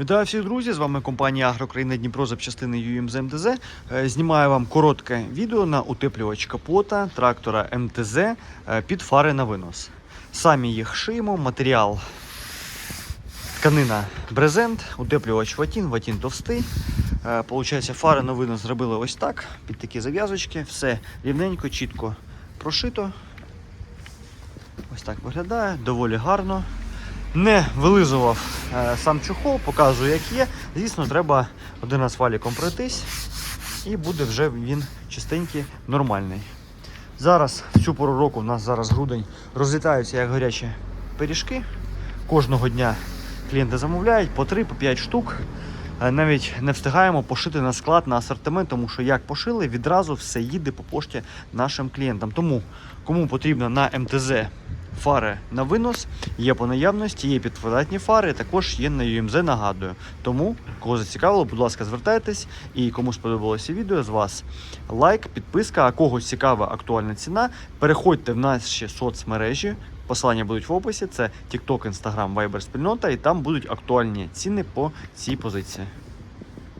Вітаю всіх друзі! З вами компанія Агрокраїна Дніпро запчастини UMZ МТЗ. Е, Знімаю вам коротке відео на утеплювач капота трактора МТЗ е, під фари на винос. Самі їх шиємо, матеріал тканина брезент, утеплювач ватін, ватін товстий. Е, Получається, фари на винос зробили ось так, під такі зав'язочки, все рівненько, чітко прошито. Ось так виглядає, доволі гарно. Не вилизував е, сам чохол, показую, як є. Звісно, треба один раз валіком пройтись, і буде вже він чистенький, нормальний. Зараз, в цю пору року, у нас зараз грудень, розлітаються як гарячі пиріжки. Кожного дня клієнти замовляють по 3 по 5 штук. Е, Навіть не встигаємо пошити на склад, на асортимент, тому що як пошили, відразу все їде по пошті нашим клієнтам. Тому кому потрібно на МТЗ фари на винос, є по наявності, є підквадратні фари, також є на UMZ, нагадую. Тому, кого зацікавило, будь ласка, звертайтесь. І кому сподобалося відео, з вас лайк, підписка, а когось цікава актуальна ціна. Переходьте в наші соцмережі. Посилання будуть в описі. Це TikTok, Instagram, Viber спільнота, і там будуть актуальні ціни по цій позиції.